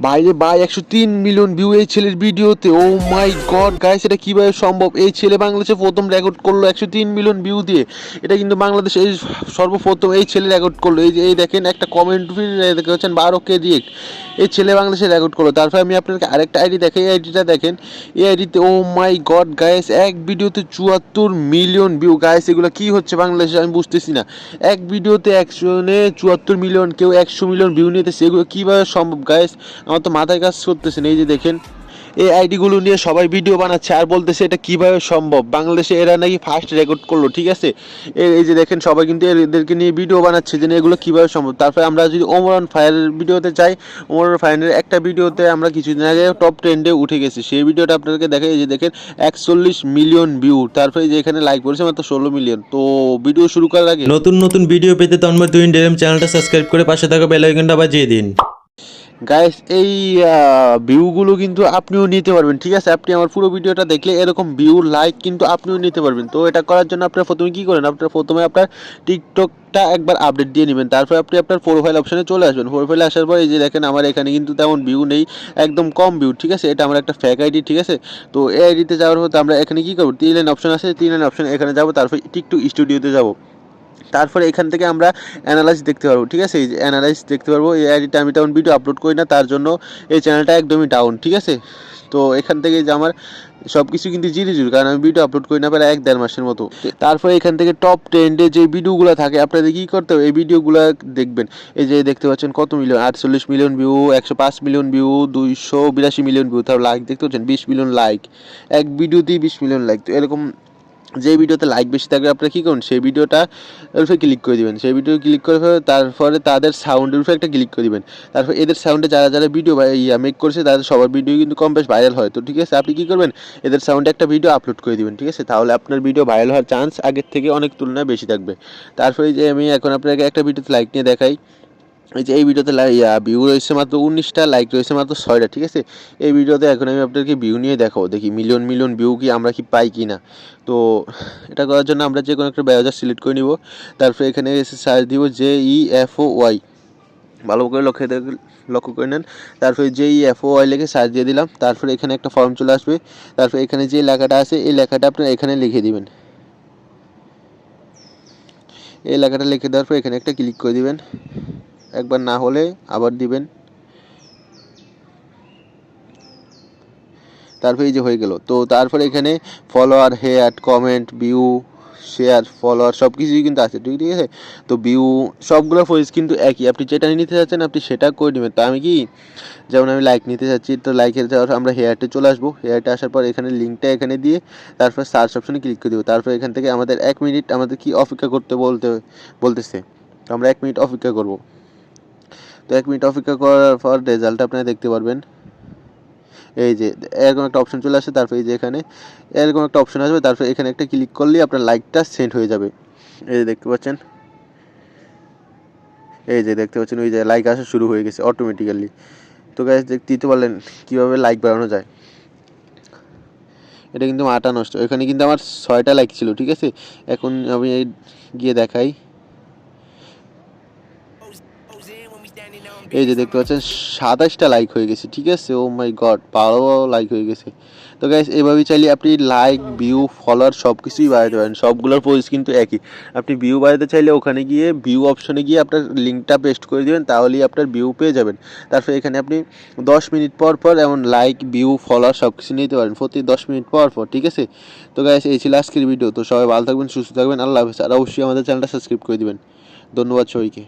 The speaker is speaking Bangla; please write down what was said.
বাইরে বাই একশো তিন মিলিয়ন ভিউ এই ছেলের ভিডিওতে ও মাই গড গাইস এটা কীভাবে সম্ভব? এই ছেলে বাংলাদেশে প্রথম রেকর্ড করল একশো তিন মিলিয়ন ভিউ দিয়ে। এটা কিন্তু বাংলাদেশে এই সর্বপ্রথম এই ছেলে রেকর্ড করল। এই যে, এই দেখেন একটা কমেন্ট দেখতে পাচ্ছেন বারো কে রিয়েক্ট এই ছেলে বাংলাদেশে রেকর্ড করল। তারপরে আমি আপনাকে আরেকটা আইডি দেখে এই আইডিটা দেখেন। এই আইডিতে ও মাই গড গায়েস এক ভিডিওতে চুয়াত্তর মিলিয়ন ভিউ গায়েস এগুলো কি হচ্ছে বাংলাদেশে? আমি বুঝতেছি না। এক ভিডিওতে একশনে চুয়াত্তর মিলিয়ন কেউ একশো মিলিয়ন ভিউ নিতেছে। এগুলো কীভাবে সম্ভব? গায়েস আমার তো মাথায় কাজ করতেছে না। এই যে দেখেন এই আইডিগুলো নিয়ে সবাই ভিডিও বানাচ্ছে আর বলতেছে এটা কীভাবে সম্ভব? বাংলাদেশে এরা নাকি ফার্স্ট রেকর্ড করল, ঠিক আছে? এই যে দেখেন, সবাই কিন্তু এদেরকে নিয়ে ভিডিও বানাচ্ছে যে এগুলো কীভাবে সম্ভব। তারপরে আমরা যদি ওমরান ফায়ারের ভিডিওতে যাই ওমরান ফায়ারের একটা ভিডিওতে আমরা কিছুদিন আগে টপ ট্রেন্ডে উঠে গেছি। সেই ভিডিওটা আপনাদেরকে দেখে, এই যে দেখেন, একচল্লিশ মিলিয়ন ভিউ তারপরে যে এখানে লাইক করেছে মাত্র ষোলো মিলিয়ন তো ভিডিও শুরু করার আগে নতুন নতুন ভিডিও পেতে তন্ময় তুই ডেরেম চ্যানেলটা সাবস্ক্রাইব করে পাশে থাকা বেল আইকনটা বাজিয়ে দিন। গাইস এই ভিউগুলো কিন্তু আপনিও নিতে পারবেন, ঠিক আছে? আপনি আমার পুরো ভিডিওটা দেখলে এরকম ভিউ লাইক কিন্তু আপনিও নিতে পারবেন। তো এটা করার জন্য আপনার প্রথমে কি করেন? আপনার প্রথমে আপনার টিকটকটা একবার আপডেট দিয়ে নেবেন। তারপর আপনি আপনার প্রোফাইল অপশনে চলে আসবেন। প্রোফাইলে আসার পর এই যে দেখেন, আমার এখানে কিন্তু তেমন ভিউ নেই, একদম কম ভিউ ঠিক আছে? এটা আমার একটা ফ্যাক আইডি ঠিক আছে? তো এই আইডিতে যাওয়ার পর আমরা এখানে কি করব? তিন লাইন অপশন আছে, তিন লাইন অপশন এখানে যাব, তারপর টিকটক স্টুডিওতে যাব। তারপরে এখান থেকে আমরা অ্যানালাইজ দেখতে পারব, ঠিক আছে? এই যে অ্যানালাইজ দেখতে পারব, এই আইডিটা আমি তেমন ভিডিও আপলোড করি না, তার জন্য এই চ্যানেলটা একদমই ডাউন ঠিক আছে? তো এখান থেকে যে আমার সব কিছু কিন্তু জিরো জিরো কারণ আমি ভিডিও আপলোড করি না প্রায় এক দেড় মাসের মতো। তারপরে এখান থেকে টপ টেন্ডে যে ভিডিওগুলো থাকে, আপনাদের কী করতে হবে? এই ভিডিওগুলো দেখবেন। এই যে দেখতে পাচ্ছেন কত মিলিয়ন আটচল্লিশ মিলিয়ন ভিউ একশো পাঁচ মিলিয়ন ভিউ দুইশো বিরাশি মিলিয়ন ভিউ তার লাইক দেখতে পাচ্ছেন, বিশ মিলিয়ন লাইক এক ভিডিওতেই বিশ মিলিয়ন লাইক তো এরকম যে ভিডিওতে লাইক বেশি থাকবে, আপনারা কী করুন? সেই ভিডিওটা উপরে ক্লিক করে দিবেন। সেই ভিডিও ক্লিক করে তারপরে তাদের সাউন্ডের উপরে একটা ক্লিক করে দিবেন। তারপর এদের সাউন্ডে যারা যারা ভিডিও ইয়া মেক করছে, তাদের সবার ভিডিও কিন্তু কম বেশ ভাইরাল হয়। তো ঠিক আছে, আপনি কী করবেন? এদের সাউন্ডে একটা ভিডিও আপলোড করে দিবেন, ঠিক আছে? তাহলে আপনার ভিডিও ভাইরাল হওয়ার চান্স আগের থেকে অনেক তুলনায় বেশি থাকবে। তারপরে যে আমি এখন আপনাকে একটা ভিডিওতে লাইক নিয়ে দেখাই। এই যে, এই ভিডিওতে ভিউ রয়েছে মাত্র উনিশটা লাইক রয়েছে মাত্র ছয়টা, ঠিক আছে? এই ভিডিওতে এখন আমি আপনাদেরকে ভিউ নিয়ে দেখাবো। দেখি মিলিয়ন মিলিয়ন ভিউ কি আমরা কি পাই কি না। তো, এটা করার জন্য আমরা যে কোনো একটা ব্রাউজার সিলেক্ট করে নিব। তারপরে এখানে এসে সার্চ দিব J E F O Y ভালো করে লক্ষ্য লক্ষ্য করে নেন। তারপরে যে ই এফ ওয়াই লিখে সার্চ দিয়ে দিলাম। তারপরে এখানে একটা ফর্ম চলে আসবে। তারপরে এখানে যে লেখাটা আছে, এই লেখাটা আপনার এখানে লিখে দিবেন। এই লেখাটা লিখে দেওয়ার পর এখানে একটা ক্লিক করে দিবেন। একবার না হলে আবার দিবেন। তারপরে এই যে হয়ে গেল। তো তারপরে এখানে follower here comment view share follower সব কিছুই কিন্তু আছে, ঠিক ঠিক আছে? তো ভিউ সবগুলো ফয়েস কিন্তু একই। আপনি যেটা নিতে চাচ্ছেন, আপনি সেটা করে নেবেন। তো আমি কি, যেমন আমি লাইক নিতে চাচ্ছি, তো লাইকের যাওয়ার আমরা হেয়ারটে চলে আসব। হেয়ারটে আসার পর এখানে লিঙ্কটা এখানে দিয়ে তারপর সার্চ অপশনে ক্লিক করে দেবো। তারপর এখান থেকে আমাদের এক মিনিট আমাদের কি অপেক্ষা করতে বলতে, বলতেছে? তো আমরা এক মিনিট অপেক্ষা করব। তো এক মিনিট অপেক্ষা করার পর রেজাল্ট আপনারা দেখতে পারবেন। এই যে, এরকম একটা অপশন চলে আসে, তারপর এই যে এখানে, এরকম একটা অপশন আসবে, তারপর এখানে একটা ক্লিক করলেই আপনার লাইকটা সেন্ড হয়ে যাবে। এই যে দেখতে পাচ্ছেন? এই যে দেখতে পাচ্ছেন, ওই যে লাইক আসা শুরু হয়ে গেছে অটোমেটিক্যালি তো গাইজ দিতে পারলেন কীভাবে লাইক বাড়ানো যায়। এটা কিন্তু আটা নষ্ট। এখানে কিন্তু আমার ছয়টা লাইক ছিল, ঠিক আছে? এখন আমি গিয়ে দেখাই। এই যে দেখতে পাচ্ছেন, সাতাশটা লাইক হয়ে গেছে, ঠিক আছে? ও মাই গড বারো লাইক হয়ে গেছে। তো গাইস এভাবেই চাইলে আপনি লাইক ভিউ ফলোয়ার সব কিছুই বাড়াতে পারেন। সবগুলোর পজিস কিন্তু একই। আপনি ভিউ বাড়াতে চাইলে ওখানে গিয়ে ভিউ অপশনে গিয়ে আপনার লিঙ্কটা পেস্ট করে দেবেন, তাহলেই আপনার ভিউ পেয়ে যাবেন। তারপর এখানে আপনি দশ মিনিট পর পর এমন লাইক ভিউ ফলোয়ার সব কিছু নিতে পারেন, প্রতি দশ মিনিট পর পর, ঠিক আছে? তো গাইস এই ছিল আজকের ভিডিও তো সবাই ভালো থাকবেন, সুস্থ থাকবেন। আল্লাহ হাফেজ। আর অবশ্যই আমাদের চ্যানেলটা সাবস্ক্রাইব করে দিবেন। ধন্যবাদ সবাইকে।